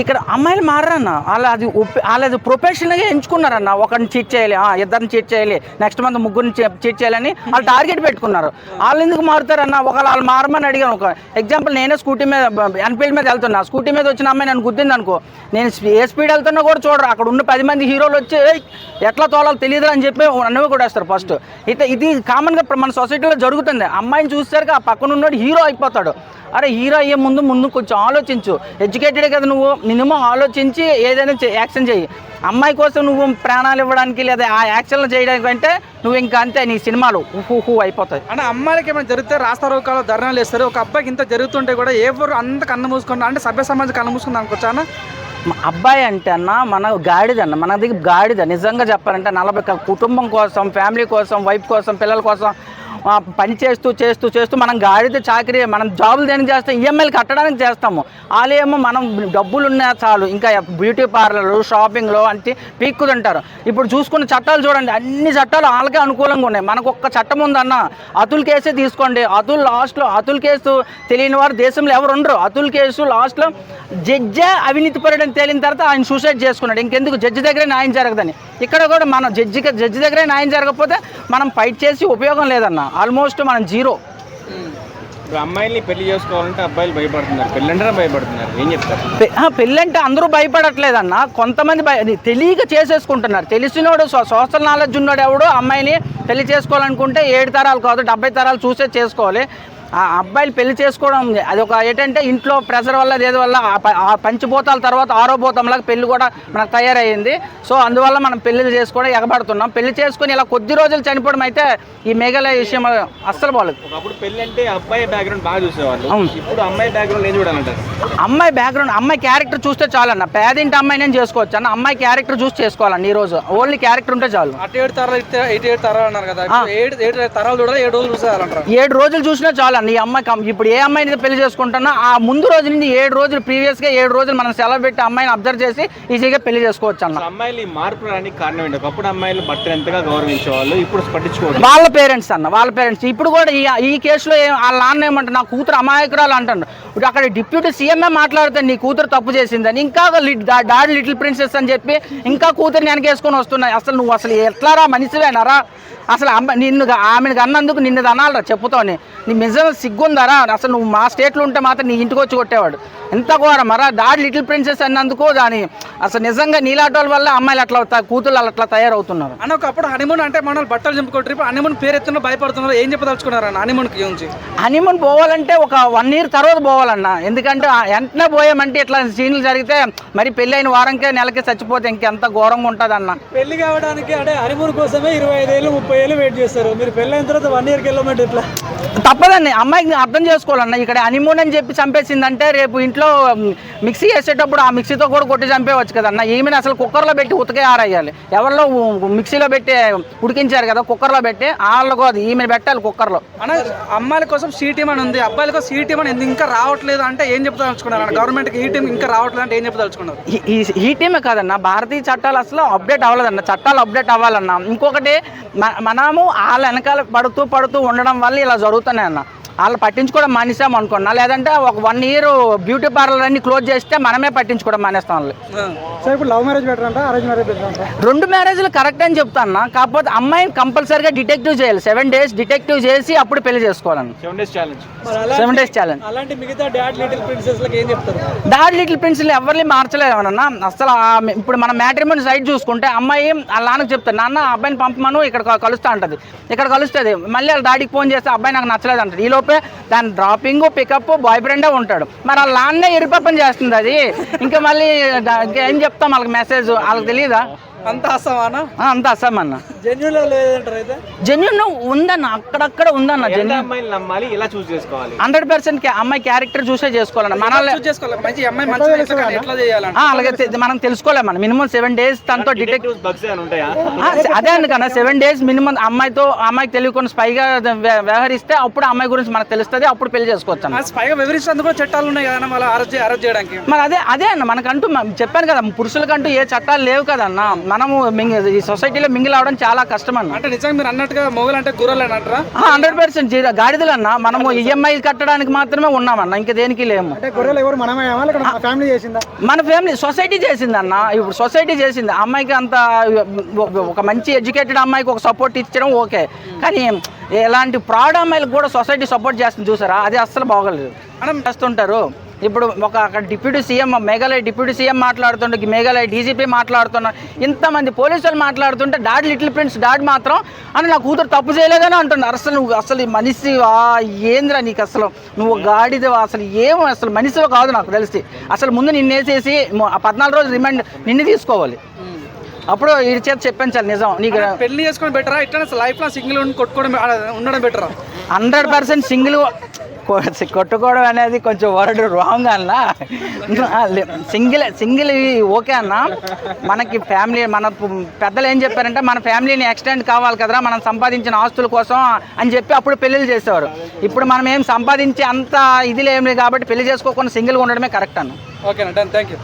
ఇక్కడ అమ్మాయిలు మారన్న వాళ్ళు అది వాళ్ళు అది ప్రొఫెషనల్గా ఎంచుకున్నారన్న. ఒకరిని చీట్ చేయాలి ఇద్దరిని చీట్ చేయాలి నెక్స్ట్ మంత్ ముగ్గురిని చీట్ చేయాలని వాళ్ళు టార్గెట్ పెట్టుకున్నారు. వాళ్ళు ఎందుకు మారుతారన్న? ఒకవేళ వాళ్ళు మారమని అడిగాను ఒక ఎగ్జాంపుల్ నేనే స్కూటీ మీద ఎన్ఫీల్డ్ మీద వెళ్తున్నా. స్కూటీ మీద వచ్చిన అమ్మాయి నన్ను గుద్దింది అనుకో. నేను ఏ స్పీడ్ వెళ్తున్నా కూడా చూడరు. అక్కడ ఉన్న పది మంది హీరోలు వచ్చి ఎట్లా తోలాలో తెలియదు అని చెప్పి అన్నవి కూడా వేస్తారు ఫస్ట్. అయితే ఇది కామన్గా మన సొసైటీలో జరుగుతుంది. అమ్మాయిని చూసేసరికి ఆ పక్కన ఉన్నాడు హీరో అయిపోతాడు. అరే హీరో అయ్యే ముందు ముందు కొంచెం ఆలోచించు. ఎడ్యుకేటెడ్ కదా నువ్వు మినిమం ఆలోచించి ఏదైనా యాక్షన్ చేయి అమ్మాయి కోసం నువ్వు ప్రాణాలు ఇవ్వడానికి లేదా ఆ యాక్షన్లు చేయడానికి అంటే నువ్వు ఇంకా అంతే నీ సినిమాలు ఊహు ఊహు అయిపోతాయి. అంటే అమ్మాయిలకి ఏమైనా జరిగితే రాస్తా రోకాలు ధర్నాలు వేస్తారు ఒక అబ్బాయికి ఇంత జరుగుతుంటే కూడా ఎవరు అంత కన్ను మూసుకుంటా అంటే సభ్య సమాజం కన్ను మూసుకుంది అనుకోవచ్చా అన్న? మా అబ్బాయి అంటే అన్న మన గాడిద అన్న మన దగ్గర గాడిద. నిజంగా చెప్పాలంటే నలభై కుటుంబం కోసం ఫ్యామిలీ కోసం వైఫ్ కోసం పిల్లల కోసం పని చేస్తూ చేస్తూ చేస్తూ మనం గాడిద చాకరీ మనం జాబులు దేనికి చేస్తాం? ఈఎంఐలు కట్టడానికి చేస్తాము. వాళ్ళేమో మనం డబ్బులు ఉన్నా చాలు. ఇంకా బ్యూటీ పార్లర్లు షాపింగ్లో అంటే పీక్కుతుంటారు ఇప్పుడు చూసుకున్న చట్టాలు చూడండి. అన్ని చట్టాలు వాళ్ళకే అనుకూలంగా ఉన్నాయి. మనకు ఒక్క చట్టం ఉందన్న అతుల్ కేసే తీసుకోండి. అతుల్ లాస్ట్లో అతుల్ కేసు తెలియని వారు దేశంలో ఎవరు ఉండరు. అతుల్ కేసు లాస్ట్లో జడ్జే అవినీతి పరుడని తేలిన తర్వాత ఆయన సూసైడ్ చేసుకున్నాడు. ఇంకెందుకు? జడ్జి దగ్గరే న్యాయం జరగదని. ఇక్కడ కూడా మనం జడ్జికి జడ్జి దగ్గరే న్యాయం జరగకపోతే మనం ఫైట్ చేసి ఉపయోగం లేదన్న. ఆల్మోస్ట్ మనం జీరో. ఇప్పుడు అమ్మాయిల్ని పెళ్ళి చేసుకోవాలంటే అబ్బాయిలు భయపడుతున్నారు. పెళ్ళంటే భయపడుతున్నారు. ఏం చెప్తారు? పెళ్ళంటే అందరూ భయపడట్లేదన్న. కొంతమంది భయ తెలియక చేసేసుకుంటున్నారు. తెలిసినోడు సోషల్ నాలెడ్జ్ ఉన్నాడు ఎవడు అమ్మాయిని పెళ్ళి చేసుకోవాలనుకుంటే ఏడు తరాలు కాదు డెబ్బై తరాలు చూసే చేసుకోవాలి. ఆ అబ్బాయిలు పెళ్ళి చేసుకోవడం అది ఒక ఏంటంటే ఇంట్లో ప్రెషర్ వల్ల ఏది వల్ల ఆ పంచిపోతాల తర్వాత ఆరో పెళ్ళి కూడా మనకు తయారయ్యింది. సో అందువల్ల మనం పెళ్ళి చేసుకోవడం ఎగబడుతున్నాం. పెళ్ళి చేసుకొని ఇలా కొద్ది రోజులు చనిపోవడం అయితే ఈ మేఘాలయ విషయం అస్సలు బాగలేదు పెళ్ళి అంటే అబ్బాయి బ్యాక్గ్రౌండ్ బాగా చూసేవాళ్ళు. ఇప్పుడు అమ్మాయి బ్యాక్గ్రౌండ్ ఏం చూడాలంటారు? అమ్మాయి బ్యాక్గ్రౌండ్ అమ్మాయి క్యారెక్టర్ చూస్తే చాలన్న. పేదింటి అమ్మాయి నేను చేసుకోవచ్చు అన్న. అమ్మాయి క్యారెక్టర్ చూసి చేసుకోవాలండి ఈ రోజు. ఓన్లీ క్యారెక్టర్ ఉంటే చాలు. అటు ఏడు తరాలు ఏడు తరాలు అన్నారు కదా. ఆ. ఇప్పుడు ఏడు ఏడు తరాలు చూడాలి ఏడు రోజులు చూసేయాలంటారు. ఏడు రోజులు చూసినా చాలు ఈ అమ్మాయి కం- ఇప్పుడు ఏ అమ్మాయిని పెళ్ళి చేసుకుంటున్నా ఆ ముందు రోజు నుంచి ఏడు రోజులు ప్రీవియస్గా ఏడు రోజులు మనం సెలవు పెట్టి అమ్మాయిని అబ్జర్వ్ చేసి ఈజీగా పెళ్ళి చేసుకోవచ్చు అన్న. అమ్మాయిలు మార్పు రానికి కారణం ఏంటి? ఒకప్పుడు అమ్మాయిలు భర్తను ఎంతగా గౌరవించేవాళ్ళు ఇప్పుడు పట్టించుకోవడం వాళ్ళ పేరెంట్స్ అన్న వాళ్ళ పేరెంట్స్ ఇప్పుడు కూడా ఈ ఈ కేసులో వాళ్ళ నాన్న ఏమంటారు నా కూతురు అమాయకురాలు అంటాడు ఇప్పుడు అక్కడ డిప్యూటీ సీఎంఏ మాట్లాడితే నీ కూతురు తప్పు చేసిందని. ఇంకా డాడీ లిటిల్ ప్రిన్సెస్ అని చెప్పి ఇంకా కూతురిని వెనకేసుకొని వస్తున్నాయి. అసలు నువ్వు అసలు ఎట్లారా మనిషివేనారా అసలు అమ్మ నిన్ను ఆమెను అన్నందుకు నిన్ను అనాలరా చెప్పుతోని. నీ నిజం సిగ్గుందరా? అసలు నువ్వు మా స్టేట్లో ఉంటే మాత్రం నీ ఇంటికి వచ్చి కొట్టేవాడు. ఎంత ఘోరం మరా? డాడీ లిటిల్ ప్రిన్సెస్ అన్నందుకు దాని అసలు నిజంగా నీలాటోల వల్ల అమ్మాయిలు అట్లా కూతుళ్ళు అట్లా తయారవుతున్నారు. అన్న ఒకప్పుడు హనీమూన్ అంటే మనం బట్టలు చింపుకుంటారు. ఇప్పుడు హనీమూన్ పేరు ఎత్తున భయపడుతున్నారు. ఏం చెప్పదలుచుకున్నారు అన్న హనీమూన్ గురించి? హనీమూన్ పోవాలంటే ఒక వన్ ఇయర్ తర్వాత పోవాలన్న. ఎందుకంటే వెంటనే పోయామంటే ఇట్లా సీన్లు జరిగితే మరి పెళ్ళైన వారంకే నెలకి చచ్చిపోతే ఇంకెంత ఘోరంగా ఉంటుంది అన్న పెళ్ళి కావడానికి అంటే హనీమూన్ కోసమే ఇరవై ఐదు ఏళ్ళు ముప్పై ఏళ్ళు వెయిట్ చేస్తారు. మీరు పెళ్ళి అయిన తర్వాత వన్ ఇయర్కి వెళ్ళమంటే ఇట్లా తప్పదండి. అమ్మాయికి అర్థం చేసుకోవాలన్న ఇక్కడ హనీమూన్ అని చెప్పి చంపేసిందంటే రేపు ఇంట్లో మిక్సీ వేసేటప్పుడు ఆ మిక్సీతో కూడా కొట్టి చంపేవచ్చు కదన్న ఈమెను అసలు కుక్కర్లో పెట్టి ఉతకే ఆరేయాలి ఎవరిలో మిక్సీలో పెట్టి ఉడికించారు కదా కుక్కర్లో పెట్టి వాళ్ళకు అది ఈమెను పెట్టాలి కుక్కర్లో. అన్న అమ్మాయిల కోసం సీ టీమ్ అని ఉంది. అబ్బాయిల కోసం సీ టీమ్ అని ఎందుకు ఇంకా రావట్లేదు అంటే ఏం చెప్తలుచుకున్నారు అన్న? గవర్నమెంట్కి ఈ టీం ఇంకా రావట్లేదు అంటే ఏం చెప్తలుచుకున్నారు ఈ- టీమే కాదన్న. భారతీయ చట్టాలు అసలు అప్డేట్ అవ్వలేదన్న. చట్టాలు అప్డేట్ అవ్వాలన్న. ఇంకొకటి మనము వాళ్ళ వెనకాల పడుతూ పడుతూ ఉండడం వల్ల ఇలా జరుగుతున్నాయి అన్న వాళ్ళు పట్టించుకోవడం మానేసాం అనుకున్నా. లేదంటే ఒక వన్ ఇయర్ బ్యూటీ పార్లర్ అన్ని క్లోజ్ చేస్తే మనమే పట్టించుకోవడం మానేస్తాం వాళ్ళు సార్ ఇప్పుడు లవ్ మ్యారేజ్ బెటర్ అంట అరేంజ్ మ్యారేజ్ బెటర్ అంట? రెండు మ్యారేజ్లు కరెక్ట్ అని చెప్తాను కాకపోతే అమ్మాయిని కంపల్సరీగా డిటెక్టివ్ చేయాలి. సెవెన్ డేస్ డిటెక్టివ్ చేసి అప్పుడు పెళ్ళి చేసుకోవాలని. Seven days challenge seven days challenge అలాంటి మిగతా డాడ్ లిటిల్ ప్రిన్సెస్లకు ఏం చెప్తారు? డాడ్ లిటిల్ ప్రిన్స్ని ఎవరిని మార్చలేదు అన్న అసలు ఆ- ఇప్పుడు మన మ్యాట్రిమోని సైడ్ చూసుకుంటే అమ్మాయి వాళ్ళ నాన్నకి చెప్తాను నాన్న ఆ అబ్బాయిని పంపమను ఇక్కడ కలుస్తా అంటది. ఇక్కడ కలుస్తుంది. మళ్ళీ వాళ్ళ డాడీకి ఫోన్ చేస్తే అబ్బాయి నాకు నచ్చలేదు అంటది ఈ దాని డ్రాపింగ్ పికప్ బాయ్ ఫ్రెండే ఉంటాడు. మరి వాళ్ళ నాన్నే ఇరుపప్పని చేస్తుంది అది. ఇంకా మళ్ళీ ఏం చెప్తాం వాళ్ళకి మెసేజ్ వాళ్ళకి తెలియదా అంత ఆ, అంత అసమన్న జెన్యున్ లేదంటారు అయితే? జెన్యున్ ఉందన్న అక్కడక్కడ ఉందన్న ఎంత జెన్యున్ అమ్మాయిలు నమ్మాలి ఇలా చూస్ చేసుకోవాలి? హండ్రెడ్ పర్సెంట్ అమ్మాయి క్యారెక్టర్ చూసే చేసుకోవాలన్న. మన అలాగే మనం తెలుసుకోలేం మనం. మినిమం సెవెన్ డేస్ తనతో డిటెక్ట్ అదే అందుకన్నా సెవెన్ డేస్ మినిమం అమ్మాయితో అమ్మాయికి తెలియకుండా స్పైగా వ్యవహరిస్తే అప్పుడు అమ్మాయి గురించి మనకు తెలుస్తుంది అప్పుడు పెళ్ళి చేసుకోవచ్చు స్పైగా వివరించినందుకు కూడా చట్టాలు ఉన్నాయి కదా మళ్ళీ అరెస్ట్ అరెస్ట్ చేయడానికి? మరి అదే అదే అన్న మనకంటూ చెప్పాను కదా పురుషులకంటూ ఏ చట్టాలు లేవు కదన్న మనము ఈ సొసైటీలో మింగిల్ అవడం చాలా చాలా కష్టం అన్న అంటే నిజంగా మీరు అన్నట్టుగా మొగలు అంటే గుర్రాలు అని అంటారా హండ్రెడ్ పర్సెంట్ గాడిదలు అన్న మనము ఈఎంఐ కట్టడానికి మాత్రమే ఉన్నామన్న. ఇంకా దేనికి లేము. అంటే గొర్రెలు ఎవరు మనమే ఫ్యామిలీ చేసిందా? మన ఫ్యామిలీ సొసైటీ చేసింది అన్న ఇప్పుడు సొసైటీ చేసింది. అమ్మాయికి అంత ఒక మంచి ఎడ్యుకేటెడ్ అమ్మాయికి ఒక సపోర్ట్ ఇచ్చడం ఓకే. కానీ ఎలాంటి ప్రాడ్ అమ్మాయిలకు కూడా సొసైటీ సపోర్ట్ చేస్తుంది చూసారా? అది అస్సలు బాగోలేదు. మనం చేస్తుంటారు. ఇప్పుడు ఒక అక్కడ deputy CM Meghalaya deputy CM మాట్లాడుతుంటే మేఘాలయ డీజీపీ మాట్లాడుతున్నారు ఇంతమంది పోలీసులు మాట్లాడుతుంటే డాడ్ లిటిల్ ప్రిన్స్ డాడ్ మాత్రం అని నా కూతురు తప్పు చేయలేదని అంటున్నారు అసలు నువ్వు అసలు ఈ మనిషి ఏందిరా నీకు అసలు? నువ్వు గాడిద అసలు ఏం అసలు మనిషిలో కాదు నాకు తెలిసి. అసలు ముందు నిన్నేసేసి పద్నాలుగు రోజులు రిమైండ్ నిన్ను తీసుకోవాలి. అప్పుడు ఈ చేత చెప్పించాలి నిజం నీకు పెళ్ళి చేసుకొని బెటరా? ఇట్లా లైఫ్లో సింగిల్ కొట్టుకోవడం ఉండడం బెటరా? హండ్రెడ్ పర్సెంట్ సింగిల్ కొట్టుకోవడం అనేది కొంచెం వర్డ్ రాంగ్ అన్న. సింగిల్ సింగిల్ ఓకే అన్న. మనకి ఫ్యామిలీ మన పెద్దలు ఏం చెప్పారంటే మన ఫ్యామిలీని ఎక్స్టెండ్ కావాలి కదరా మనం సంపాదించిన ఆస్తుల కోసం అని చెప్పి అప్పుడు పెళ్ళిళ్ళు చేసేవారు. ఇప్పుడు మనం ఏం సంపాదించి అంత ఇది లేదు కాబట్టి పెళ్ళి చేసుకోకుండా సింగిల్గా ఉండడమే కరెక్ట్ అన్న. ఓకేనా థ్యాంక్ యూ